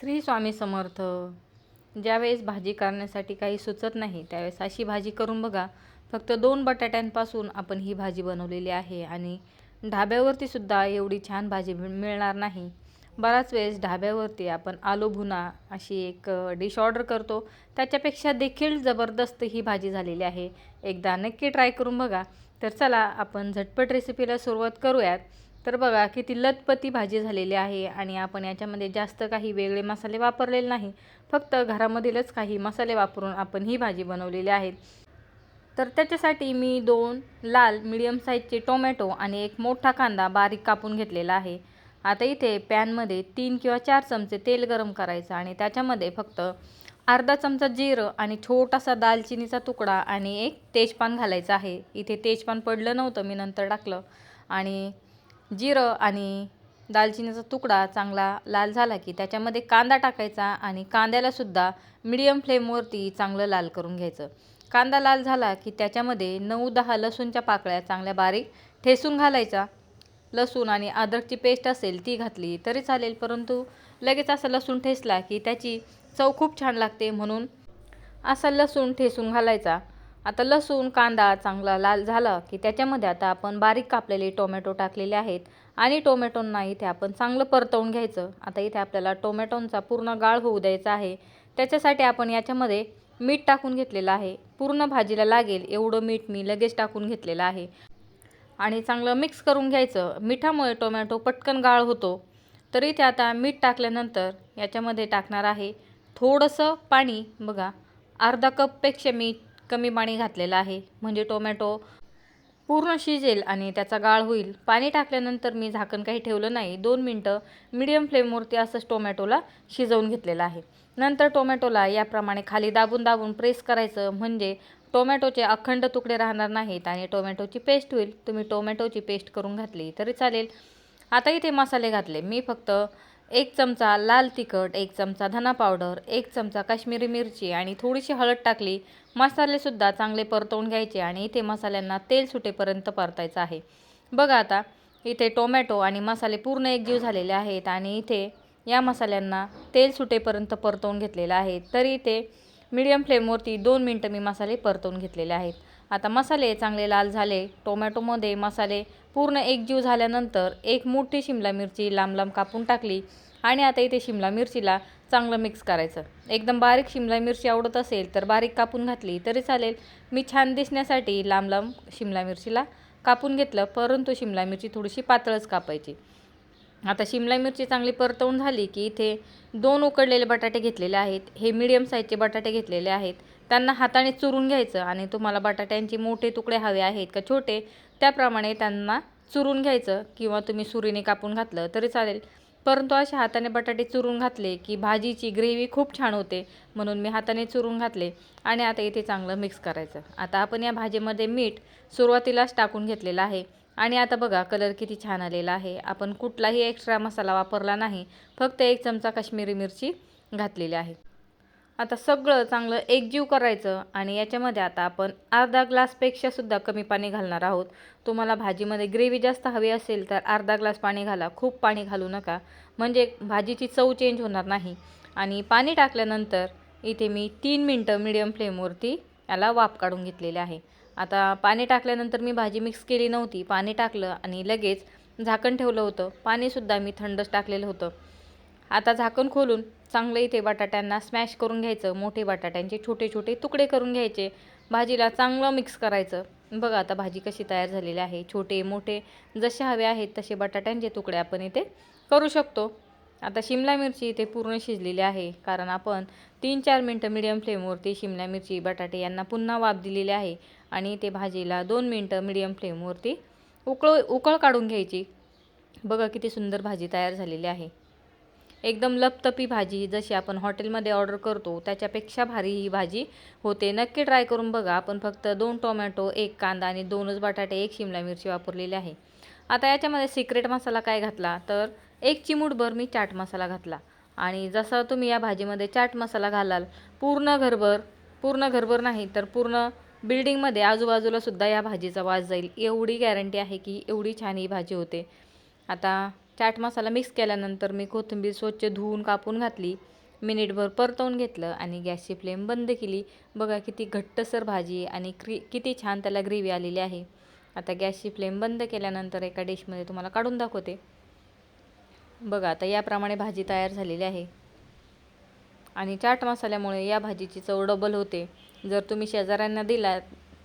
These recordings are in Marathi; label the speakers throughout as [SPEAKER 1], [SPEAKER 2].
[SPEAKER 1] श्री स्वामी समर्थ ज्यावेळेस भाजी करण्यासाठी काही सुचत नाही त्यावेळेस अशी भाजी करून बघा. फक्त दोन बटाट्यांपासून आपण ही भाजी बनवलेली आहे आणि ढाब्यावरती सुद्धा एवढी छान भाजी मिळणार नाही. बराच वेळेस ढाब्यावरती आपण आलू भुना अशी एक डिश ऑर्डर करतो. त्याच्यापेक्षा देखील जबरदस्त ही भाजी झालेली आहे. एकदा नक्की ट्राय करून बघा. तर चला आपण झटपट रेसिपीला सुरुवात करूयात. तर बघा किती लतपती भाजी झालेली आहे आणि आपण याच्यामध्ये जास्त काही वेगळे मसाले वापरलेले नाही. फक्त घरामधीलच काही मसाले वापरून आपण ही भाजी बनवलेली आहे. तर त्याच्यासाठी मी दोन लाल मिडियम साईजचे टोमॅटो आणि एक मोठा कांदा बारीक कापून घेतलेला आहे. आता इथे पॅनमध्ये तीन किंवा चार चमचे तेल गरम करायचं आणि त्याच्यामध्ये फक्त अर्धा चमचा जिरं आणि छोटासा दालचिनीचा तुकडा आणि एक तेजपान घालायचा आहे. इथे तेजपान पडलं नव्हतं मी नंतर टाकलं. आणि जिरं आणि दालचिनीचा तुकडा चांगला लाल झाला की त्याच्यामध्ये कांदा टाकायचा आणि कांद्यालासुद्धा मिडियम फ्लेमवरती चांगलं लाल करून घ्यायचं. कांदा लाल झाला की त्याच्यामध्ये नऊ दहा लसूणच्या पाकळ्या चांगल्या बारीक ठेसून घालायचा. लसूण आणि अद्रकची पेस्ट असेल ती घातली तरी चालेल परंतु लगेच असा लसूण ठेसला की त्याची चव खूप छान लागते म्हणून असा लसूण ठेसून घालायचा. आता लसूण कांदा चांगला लाल झाला की त्याच्यामध्ये आता आपण बारीक कापलेले टोमॅटो टाकलेले आहेत आणि टोमॅटोंना इथे आपण चांगलं परतवून घ्यायचं. आता इथे आपल्याला टोमॅटोंचा पूर्ण गाळ होऊ द्यायचा आहे. त्याच्यासाठी आपण याच्यामध्ये मीठ टाकून घेतलेलं आहे. पूर्ण भाजीला लागेल एवढं मीठ मी लगेच टाकून घेतलेलं आहे. आणि चांगलं मिक्स करून घ्यायचं. मिठामुळे टोमॅटो पटकन गाळ होतो. तर इथे आता मीठ टाकल्यानंतर याच्यामध्ये टाकणार आहे थोडंसं पाणी. बघा अर्धा कपपेक्षा मी कमी पाणी घातलेलं आहे. म्हणजे टोमॅटो पूर्ण शिजेल आणि त्याचा गाळ होईल. पाणी टाकल्यानंतर मी झाकण काही ठेवलं नाही. दोन मिनटं मिडियम फ्लेमवरती असंच टोमॅटोला शिजवून घेतलेलं आहे. नंतर टोमॅटोला याप्रमाणे खाली दाबून दाबून प्रेस करायचं. म्हणजे टोमॅटोचे अखंड तुकडे राहणार नाहीत आणि टोमॅटोची पेस्ट होईल. तुम्ही टोमॅटोची पेस्ट करून घातली तरी चालेल. आता इथे मसाले घातले. मी फक्त एक चमचा लाल तिखट एक चमचा धना पावडर एक चमचा काश्मीरी मिरची आणि थोडीशी हळद टाकली. मसालेसुद्धा चांगले परतवून घ्यायचे आणि इथे मसाल्यांना तेल सुटेपर्यंत परतायचं आहे. बघा आता इथे टोमॅटो आणि मसाले पूर्ण एकजीव झालेले आहेत आणि इथे या मसाल्यांना तेल सुटेपर्यंत परतवून घेतलेलं आहे. तरी इथे मीडियम फ्लेमवरती दोन मिनटं मी मसाले परतवून घेतलेले आहेत. आता मसाले चांगले लाल झाले टोमॅटोमध्ये मसाले पूर्ण एकजीव झाल्यानंतर एक मोठी शिमला मिरची लांब लांब कापून टाकली आणि आता इथे शिमला मिरचीला चांगलं मिक्स करायचं. एकदम बारीक शिमला मिरची आवडत असेल तर बारीक कापून घातली तरी चालेल. मी छान दिसण्यासाठी लांब लांब शिमला मिरचीला कापून घेतलं परंतु शिमला मिरची थोडीशी पातळच कापायची. आता शिमला मिरची चांगली परतवून झाली की इथे दोन उकडलेले बटाटे घेतलेले आहेत हे मिडियम साईजचे बटाटे घेतलेले आहेत. त्यांना हाताने चुरून घ्यायचं आणि तुम्हाला बटाट्यांचे मोठे तुकडे हवे आहेत का छोटे त्याप्रमाणे त्यांना चुरून घ्यायचं किंवा तुम्ही सुरीने कापून घातलं तरी चालेल. परंतु अशा हाताने बटाटे चुरून घातले की भाजीची ग्रेव्ही खूप छान होते म्हणून मी हाताने चुरून घातले आणि आता इथे चांगलं मिक्स करायचं. आता आपण या भाजीमध्ये मीठ सुरुवातीलाच टाकून घेतलेलं आहे आणि आता बघा कलर किती छान आलेला आहे. आपण कुठलाही एक्स्ट्रा मसाला वापरला नाही फक्त एक चमचा काश्मीरी मिरची घातलेली आहे. आता सगळं चांगलं एकजीव करायचं आणि याच्यामध्ये आता आपण अर्धा ग्लासपेक्षा सुद्धा कमी पाणी घालणार आहोत. तुम्हाला भाजीमध्ये ग्रेव्ही जास्त हवी असेल तर अर्धा ग्लास पाणी घाला खूप पाणी घालू नका. म्हणजे भाजीची चव चेंज होणार नाही. आणि पाणी टाकल्यानंतर इथे मी तीन मिनटं मिडियम फ्लेमवरती याला वाफ काढून घेतलेले आहे. आता पाणी टाकल्यानंतर मी भाजी मिक्स केली नव्हती. पाणी टाकलं आणि लगेच झाकण ठेवलं होतं. पाणीसुद्धा मी थंडच टाकलेलं होतं. आता झाकण खोलून चांगलं इथे बटाट्यांना स्मॅश करून घ्यायचं. मोठे बटाट्यांचे छोटे छोटे तुकडे करून घ्यायचे. भाजीला चांगलं मिक्स करायचं. बघा आता भाजी कशी तयार झालेली आहे. छोटे मोठे जसे हवे आहेत तसे बटाट्यांचे तुकडे आपण इथे करू शकतो. आता शिमला मिरची इथे पूर्ण शिजलेली आहे. कारण आपण तीन चार मिनटं मिडियम फ्लेमवरती शिमला मिरची बटाटे यांना पुन्हा वाफ दिलेली आहे. आणि ते भाजीला दोन मिनटं मिडियम फ्लेमवरती उकळ उकळ काढून घ्यायची. बघा किती सुंदर भाजी तयार झालेली आहे. एकदम लपतपी भाजी जशी आपण हॉटेलमध्ये ऑर्डर करतो त्याच्यापेक्षा भारी ही भाजी होते. नक्की ट्राय करून बघा. आपण फक्त दोन टोमॅटो एक कांदा आणि दोनच बटाटे एक शिमला मिरची वापरलेली आहे. आता याच्यामध्ये सिक्रेट मसाला काय घातला? तर एक चिमूटभर मी चाट मसाला घातला. आणि जसं तुम्ही या भाजीमध्ये चाट मसाला घालाल पूर्ण घरभर पूर्ण घरभर नाही तर पूर्ण बिल्डिंगमध्ये आजूबाजूला सुद्धा या भाजीचा वास जाईल. एवढी गॅरंटी आहे की एवढी छान ही भाजी होते. आता चाट मसाला मिक्स केल्यानंतर मी कोथिंबीर स्वच्छ धुवून कापून घातली. मिनिटभर परतवून घेतलं आणि गॅसची फ्लेम बंद केली. बघा किती घट्टसर भाजी आणि क्री किती छान त्याला ग्रेव्ही आलेली आहे. आता गॅसची फ्लेम बंद केल्यानंतर एका डिशमध्ये तुम्हाला काढून दाखवते. बघा आता याप्रमाणे भाजी तयार झालेली आहे. आणि चाट मसाल्यामुळे या भाजीची चव डबल होते. जर तुम्ही शेजाऱ्यांना दिलात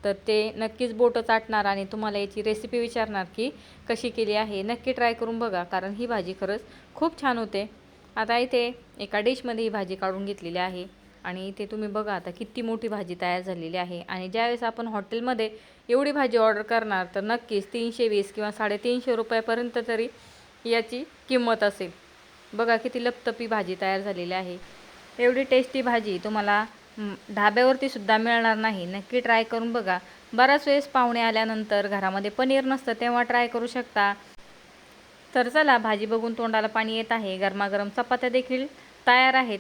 [SPEAKER 1] तर ते नक्कीच बोटं चाटणार आणि तुम्हाला याची रेसिपी विचारणार की कशी केली आहे. नक्की ट्राय करून बघा कारण ही भाजी खरंच खूप छान होते. आता इथे एका डिशमध्ये ही भाजी काढून घेतलेली आहे आणि इथे तुम्ही बघा आता किती मोठी भाजी तयार झालेली आहे. आणि ज्यावेळेस आपण हॉटेलमध्ये एवढी भाजी ऑर्डर करणार तर नक्कीच तीनशे वीस किंवा साडेतीनशे रुपयापर्यंत तरी याची किंमत असेल. बघा किती लपतपी भाजी तयार झालेली आहे. एवढी टेस्टी भाजी तुम्हाला ढाब्यावरती सुद्धा मिळणार नाही. नक्की ट्राय करून बघा. बराच वेळेस पाहुणे आल्यानंतर घरामध्ये पनीर नसतं तेव्हा ट्राय करू शकता. तर चला भाजी बघून तोंडाला पाणी येत आहे. गरमागरम चपात्या देखील तयार आहेत.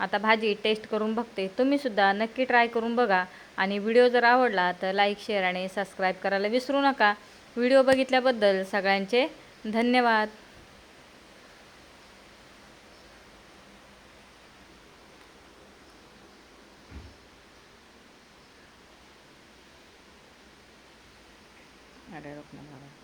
[SPEAKER 1] आता भाजी टेस्ट करून बघते. तुम्ही सुद्धा नक्की ट्राय करून बघा. आणि व्हिडिओ जर आवडला तर लाईक शेअर आणि सबस्क्राईब करायला विसरू नका. व्हिडिओ बघितल्याबद्दल सगळ्यांचे धन्यवाद. ada rok namara